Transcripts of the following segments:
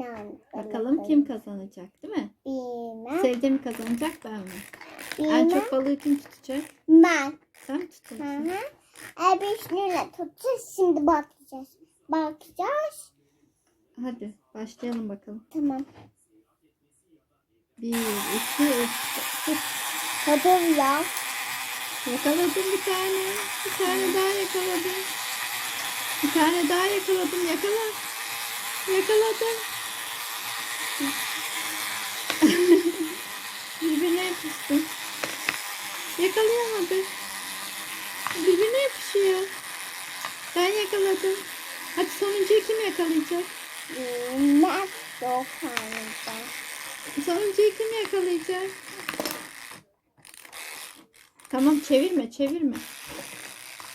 İnan. Bakalım kim kazanacak değil mi? Bilmem. Sevde mi kazanacak ben mi? En Bilmem. çok balığı kim tutacak? Ben. Sen mi Hı tutacaksın? hı. E biz neyle tutacağız? Şimdi bakacağız. Bakacağız. Hadi başlayalım bakalım. Tamam. Bir, iki, üç. Tut. Tadım ya. Yakaladım bir tane. Bir tane daha yakaladım. Bir tane daha yakaladım. Yakala. Yakaladım. Birbirine yapıştı. Yakalayamadı. Birbirine yapışıyor. Ben yakaladım. Hadi sonuncuyu kim yakalayacak? Yok anında. Sonuncuyu kim yakalayacak? Tamam çevirme çevirme.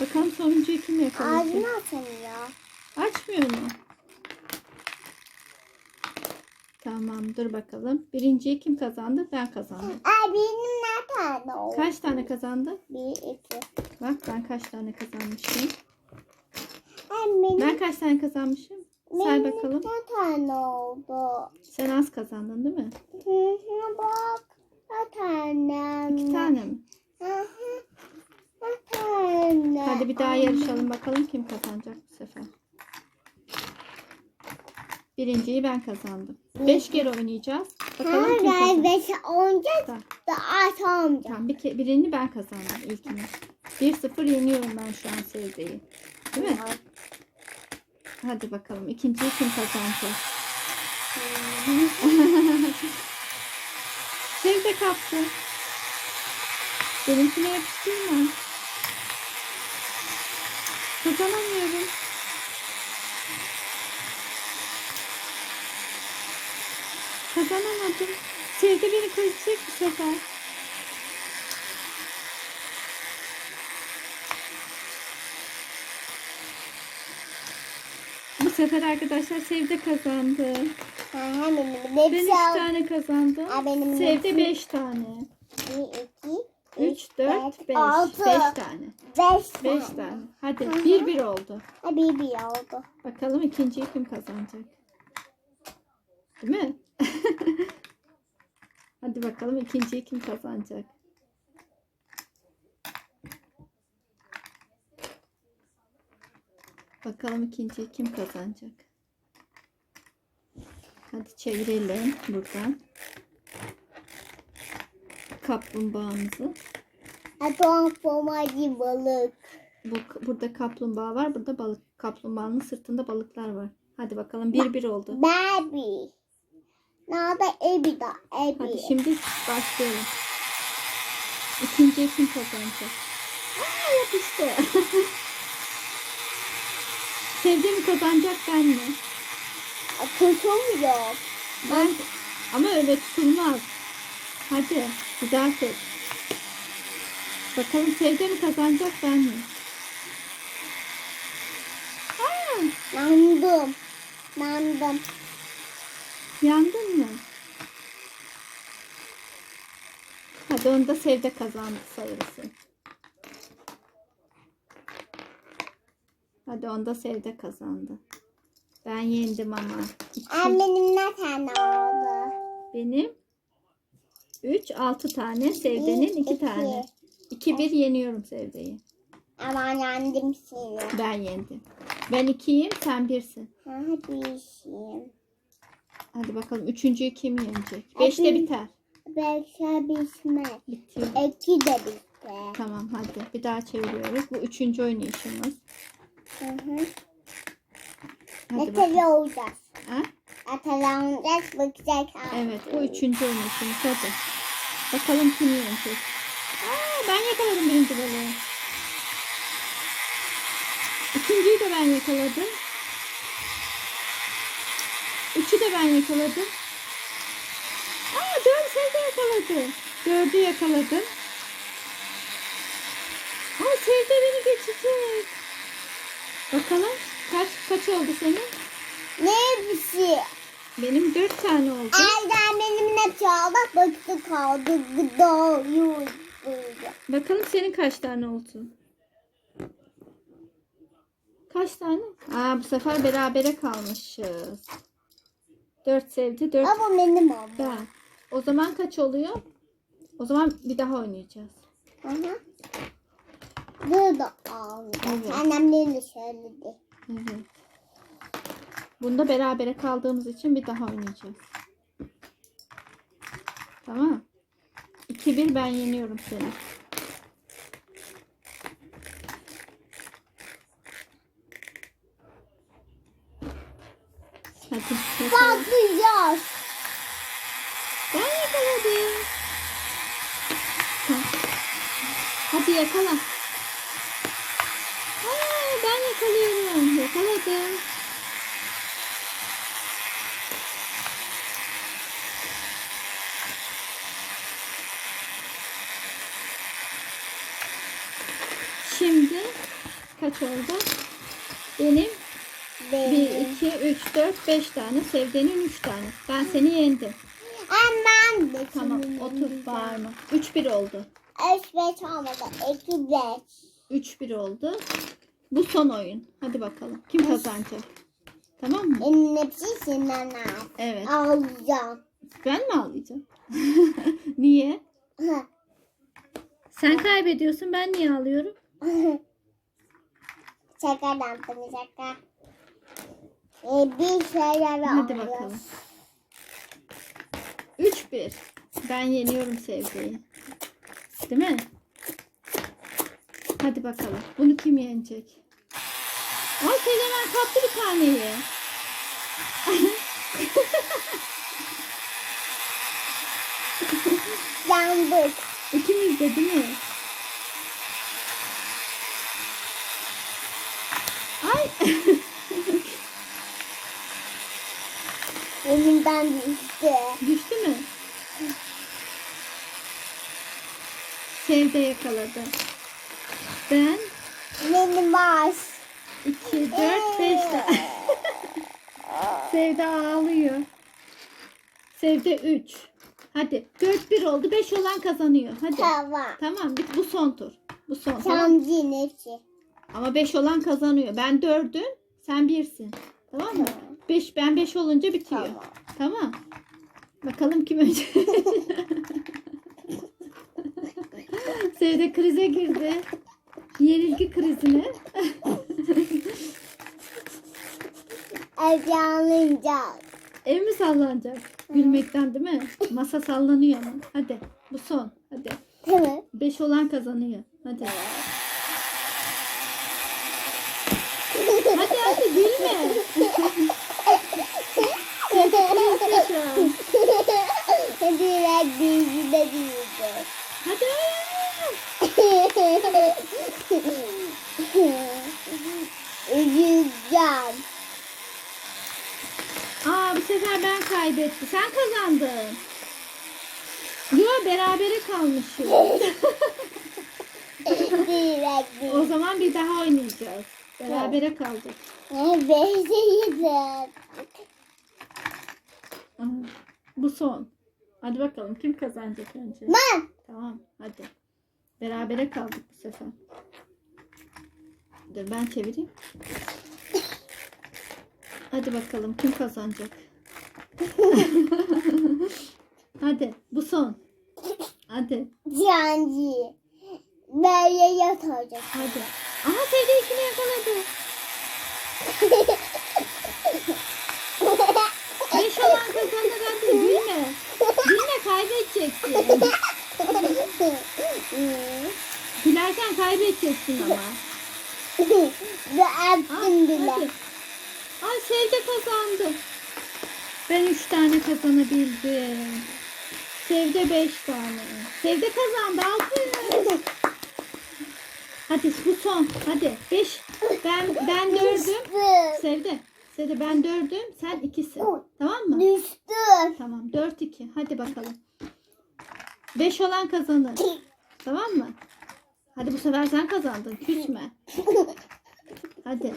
Bakalım sonuncuyu kim yakalayacak? Ağzını açamıyor. Açmıyor mu? Tamam dur bakalım. Birinciyi kim kazandı? Ben kazandım. E benim ne tane oldu? Kaç tane kazandı? Bir, iki. Bak ben kaç tane kazanmışım. E benim, Ben kaç tane kazanmışım? Say benim bakalım. ne tane oldu? Sen az kazandın değil mi? Hı hı bak. Ne tane İki tane mi? Hı hı. Ne tane? Hadi bir daha yarışalım bakalım kim kazanacak bu sefer. Birinciyi ben kazandım. Beş kere oynayacağız. Bakalım kim Hayır, kazanacak. beş olacak Tamam. da olmayacak. Tamam, bir ke- birini ben kazandım ilkini. 1-0 yeniyorum ben şu an Sevde'yi. Değil mi? Hadi bakalım ikinciyi kim kazanacak? Sevde kaptı. Benimkine yapıştırma. Kazanamıyorum. Kazanamadım. Sevde beni koyacak bu sefer. Bu sefer arkadaşlar Sevde kazandı. Benim Ben hepsi üç oldu. tane kazandım. Aa, benim Sevde hepsi- beş tane. Bir, iki, Üç, dört, beş. altı. Beş tane. Beş, Beş tane. tane. Hadi Hı hı. bir bir oldu. Ha, bir bir oldu. Bakalım ikinciyi kim kazanacak? Değil mi? Hadi bakalım ikinciyi kim kazanacak? Bakalım ikinciyi kim kazanacak? Hadi çevirelim buradan. Kaplumbağamızı. Pomacı balık. Bu, burada kaplumbağa var. Burada balık. Kaplumbağanın sırtında balıklar var. Hadi bakalım bir bir oldu. Baby. Nerede ebi da ebi. Hadi şimdi başlayalım. İkinciyi kim kazanacak? Aa yapıştı. Sevdi mi kazanacak ben mi? Tutulmuyor. Ben ama öyle tutulmaz. Hadi güzel tut. Bakalım Sevde mi kazanacak ben mi? Aa, Nandım. Nandım. Yandın mı? Hadi onu da Sevde kazandı sayılsın. Hadi onda Sevde kazandı. Ben yendim ama. İki. Benim ne tane oldu? Benim 3, 6 tane. Sevde'nin Bir, 2 iki. tane. 2 1 yeniyorum Sevde'yi. Ama yendim seni. Ben yendim. Ben 2'yim, sen 1'sin. Ha, bir şeyim. Hadi bakalım üçüncüyü kim yenecek? 5'te Hadi. biter. Belki bitmez. Bitiyor. İki de bitti. Tamam hadi. Bir daha çeviriyoruz. Bu üçüncü oynayışımız. Hı hı. Hadi kadar olacağız? Ha? Atalanacağız bakacak. Evet bu üçüncü oynayışımız. Hadi. Bakalım kim yenecek. Aa, ben yakaladım birinci balığı. İkinciyi de ben yakaladım. Üçü de ben yakaladım. Aa dört sen de yakaladı. Dördü yakaladım. Aa Sevde beni geçecek. Bakalım kaç kaç oldu senin? Ne bir şey? Benim dört tane oldu. Aydan benim ne çaldı? Baktı kaldı. Gıdayı. Bakalım senin kaç tane oldu? Kaç tane? Aa bu sefer berabere kalmışız. 4 sevdi. 4 Ama benim oldu. ben. O zaman kaç oluyor? O zaman bir daha oynayacağız. Hı hı. Dur da aldı. Evet. Annem de söyledi. Evet. Bunda berabere kaldığımız için bir daha oynayacağız. Tamam. 2-1 ben yeniyorum seni. Patlayacağız. Ben yakaladım. Hadi yakala. Aa, ben yakalıyorum. Yakaladım. Şimdi kaç oldu? Benim Benim. 1, 2, 3, 4, 5 tane. Sevdenin 3 tane. Ben seni yendim. Hemen de Tamam senin otur yanında. bağırma. 3-1 oldu. Üç beş olmadı. İki beş. 3-1 oldu. Bu son oyun. Hadi bakalım. Kim kazanacak? Tamam mı? Benim hepsi senden al. Evet. Alacağım. Ben mi ağlayacağım? niye? Sen kaybediyorsun. Ben niye ağlıyorum? şaka yaptım şaka. Ee, bir şeyler Hadi alıyoruz. bakalım. 3-1. Ben yeniyorum Sevgi'yi. Değil mi? Hadi bakalım. Bunu kim yenecek? Ay Sezen kaptı bir taneyi. Yandık. İkimiz de değil mi? Ay. Elimden düştü. Düştü mü? Sevde yakaladı. Ben Benim var. 2, 4, 5 tane. Sevde ağlıyor. Sevde 3. Hadi 4-1 oldu. 5 olan kazanıyor. Hadi. Tamam. Tamam bu son tur. Bu son. Çamcı nefsi. Ama 5 olan kazanıyor. Ben 4'üm. Sen 1'sin. Tamam mı? 5 ben 5 olunca bitiyor. Tamam. Tamam. Bakalım kim önce. Sevde krize girdi. Yenilgi krizine. Ev yanınca. Ev mi sallanacak? Gülmekten değil mi? Masa sallanıyor ama. Hadi bu son. Hadi. Tamam. 5 olan kazanıyor. Hadi. Hadi hadi gülme. Hadi. Üzüleceğim. Aa bu sefer ben kaybettim. Sen kazandın. Yo berabere değil. o zaman bir daha oynayacağız. Berabere kaldık. Aa, Bu son. Hadi bakalım kim kazanacak önce? Ben. Tamam hadi. Berabere kaldık bu sefer. Dur ben çevireyim. Hadi bakalım kim kazanacak? hadi bu son. Hadi Cancı. Böyle yatacak. hadi. Aha Sevde ikini yakaladı. Beş olan kazanır hadi gülme. Gülme kaybedeceksin. Gülerken kaybedeceksin ama. Aa, attım bile. hadi. Ay Sevde kazandı. Ben üç tane kazanabildim. Sevde beş tane. Sevde kazandı. Altı. Hadi bu son. Hadi. Beş. Ben ben dördüm. Sevde. Sevde ben dördüm. Sen ikisin. Tamam mı? Düştüm. Tamam. Dört iki. Hadi bakalım. Beş olan kazanır. Tamam mı? Hadi bu sefer sen kazandın. Küsme. Hadi.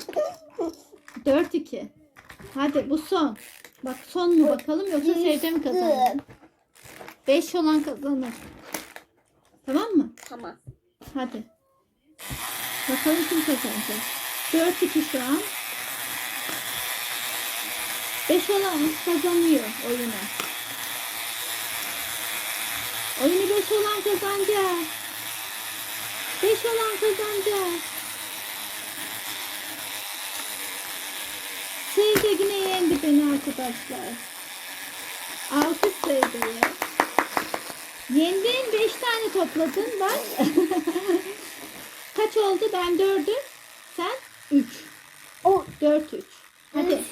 Dört iki. Hadi bu son. Bak son mu bakalım yoksa Sevde mi kazanır? Düştüm. Beş olan kazanır. Tamam mı? Tamam. Hadi. Bakalım kim kazanacak. 4-2 şu an. 5 olan kazanıyor oyunu. Oyunu 5 olan kazanacak. 5 olan kazanacak. Sevde yine yendi beni arkadaşlar. Alkış Sevde'ye. Yendin 5 tane topladın bak. Kaç oldu? Ben 4'üm. Sen 3. O 4 3. Hadi.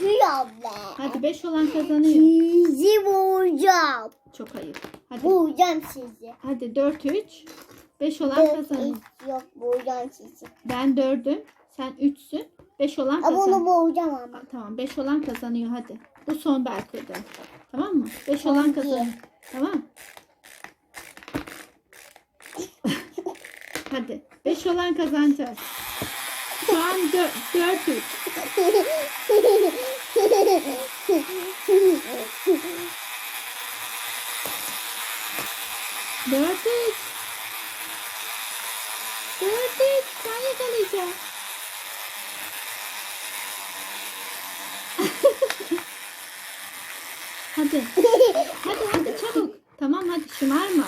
Hadi 5 olan kazanıyor. Sizi vuracağım. Çok ayıp. Hadi. Vuracağım sizi. Hadi 4 3. 5 olan kazanıyor. üç, Yok vuracağım sizi. Ben 4'üm. Sen 3'sün. 5 olan Ama onu kazanıyor. vuracağım ama. Tamam 5 olan kazanıyor hadi. Bu son belki de. Tamam mı? 5 olan kazanıyor. Tamam. hadi. 5 olan kazanacağız. Şu an 4 3. Dört üç. Dört üç. Ben yakalayacağım. hadi. Hadi hadi çabuk. Tamam hadi şımarma.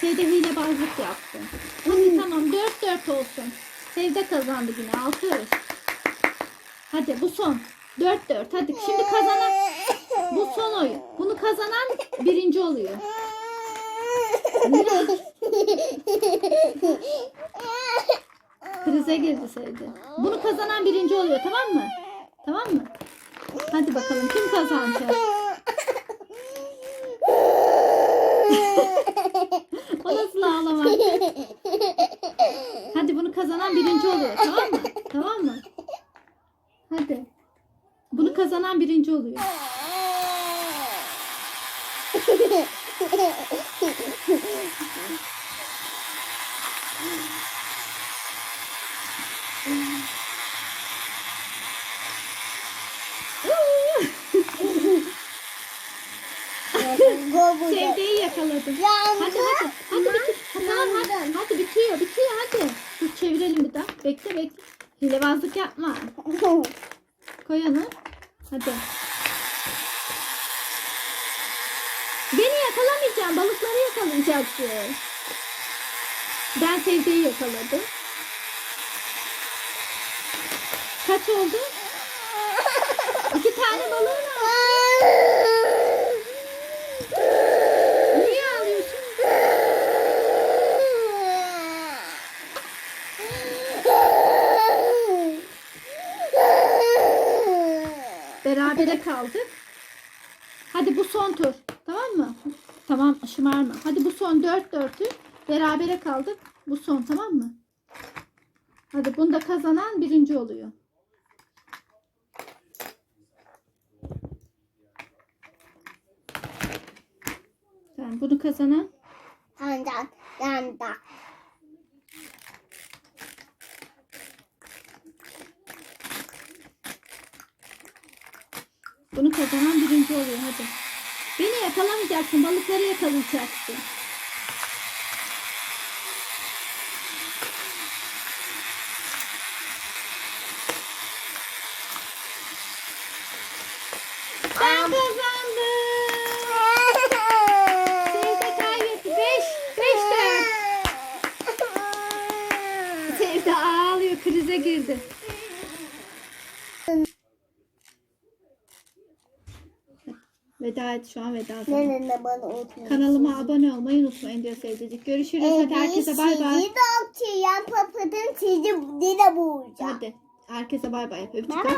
Şeyde hilebazlık yaptı. Hadi tamam dört dört olsun. Sevde kazandı yine. Alkış. Hadi bu son. Dört dört. Hadi şimdi kazanan bu son oyun. Bunu kazanan birinci oluyor. Mira. Krize girdi Sevde. Bunu kazanan birinci oluyor tamam mı? Tamam mı? Hadi bakalım kim kazanacak? O nasıl ağlamak? Hadi bunu kazanan birinci oluyor tamam mı? Tamam mı? Hadi. Bunu kazanan birinci oluyor. Sevdeyi yakaladım. Hadi hadi. Hadi bitir. Ha, tamam hadi. Hadi bitiyor bitiyor hadi. Dur çevirelim bir daha. Bekle bekle. Hilebazlık yapma. Koy onu. Hadi. Beni yakalamayacaksın. Balıkları yakalayacaksın. Ben Sevde'yi yakaladım. Kaç oldu? İki tane balığın var. Berabere kaldık. Hadi bu son tur. Tamam mı? Tamam şımarma. Hadi bu son 4 dörtü. Berabere kaldık. Bu son tamam mı? Hadi bunda kazanan birinci oluyor. Tamam bunu kazanan Yandan, yandan. Bunu kazanan birinci oluyor hadi. Beni yakalamayacaksın. Balıkları yakalayacaksın. Ben kazandım. Sevde kaybetti. Beş. Beş dört. Sevde ağlıyor. Krize girdi. Veda et şu an veda zamanı. Ne ne ne bana. Kanalıma abone olmayı unutmayın diyor sevdicik. Görüşürüz. Hadi herkese bay bay. Sizi de okuyacağım papadım sizi de vuracağım. Hadi herkese bay bay. Öpücük Bay at. bay.